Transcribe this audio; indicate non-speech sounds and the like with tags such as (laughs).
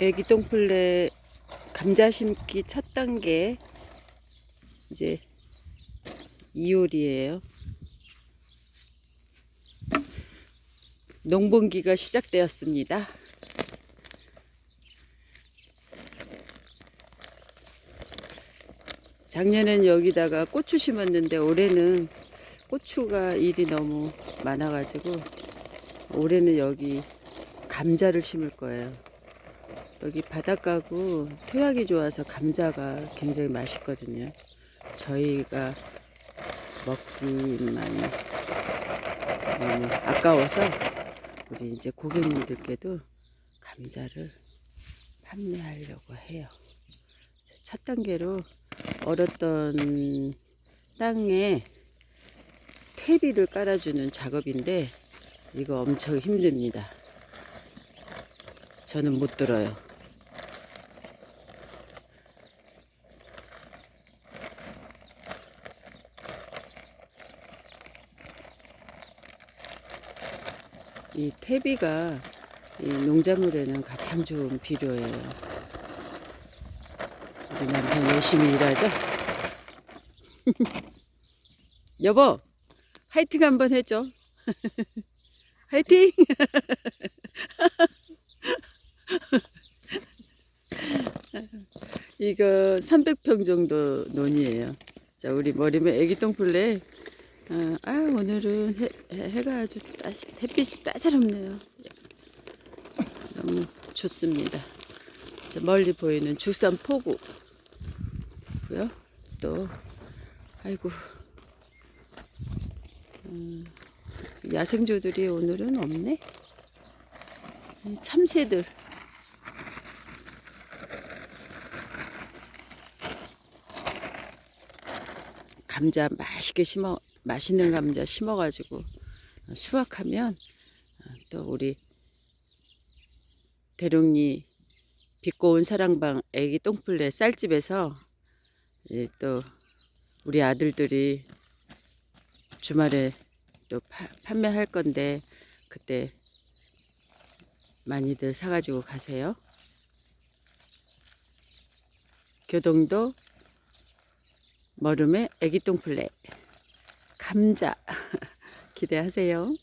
애기 똥플레 감자 심기 첫 단계 이제 2월이에요. 농번기가 시작되었습니다. 작년엔 여기다가 고추 심었는데 올해는 고추가 일이 너무 많아가지고 올해는 여기 감자를 심을 거예요. 여기 바닷가고 토양이 좋아서 감자가 굉장히 맛있거든요. 저희가 먹기만 너무 아까워서 우리 이제 고객님들께도 감자를 판매하려고 해요. 첫 단계로 얼었던 땅에 퇴비를 깔아주는 작업인데 이거 엄청 힘듭니다. 저는 못 들어요. 이 퇴비가 이 농작물에는 가장 좋은 비료예요. 우리 남편 열심히 일하죠? (laughs) 여보, 화이팅 한번 해줘. (laughs) 화이팅! (laughs) 이거 300평 정도 논이에요. 자, 우리 머리면 애기 똥플레. 아, 아, 오늘은 해, 해- 해가 아주 따시, 햇빛이 따사롭네요. 너무 좋습니다. 자, 멀리 보이는 죽산 포구. 고요. 또, 아이고. 음, 야생조들이 오늘은 없네. 이 참새들. 감자 맛있게 심어 맛있는 감자 심어가지고 수확하면 또 우리 대룡리 빛고운 사랑방 애기 똥플레 쌀집에서 또 우리 아들들이 주말에 또 파- 판매할 건데 그때 많이들 사가지고 가세요. 교동도 머름의 애기 똥플레 감자 (laughs) 기대하세요.